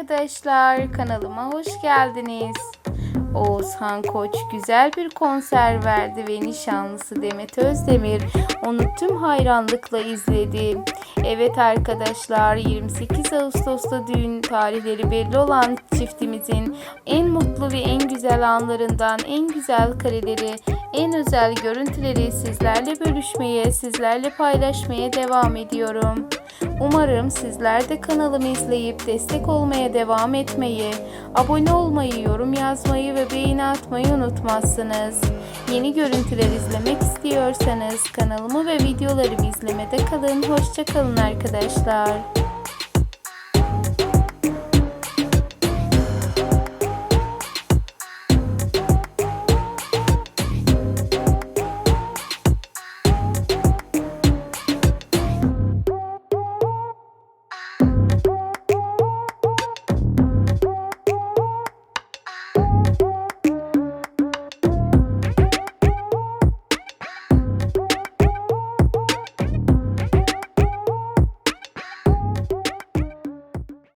arkadaşlar, kanalıma hoş geldiniz. Oğuzhan Koç güzel bir konser verdi ve nişanlısı Demet Özdemir onu tüm hayranlıkla izledi. Evet arkadaşlar 28 Ağustos'ta düğün tarihleri belli olan çiftimizin en mutlu ve en güzel anlarından en güzel kareleri, en özel görüntüleri sizlerle bölüşmeye, sizlerle paylaşmaya devam ediyorum. Umarım sizler de kanalımı izleyip destek olmaya devam etmeyi, abone olmayı, yorum yazmayı ve beğeni atmayı unutmazsınız. Yeni görüntüler izlemek istiyorsanız kanalımı ve videolarımı izlemede kalın. Hoşçakalın arkadaşlar.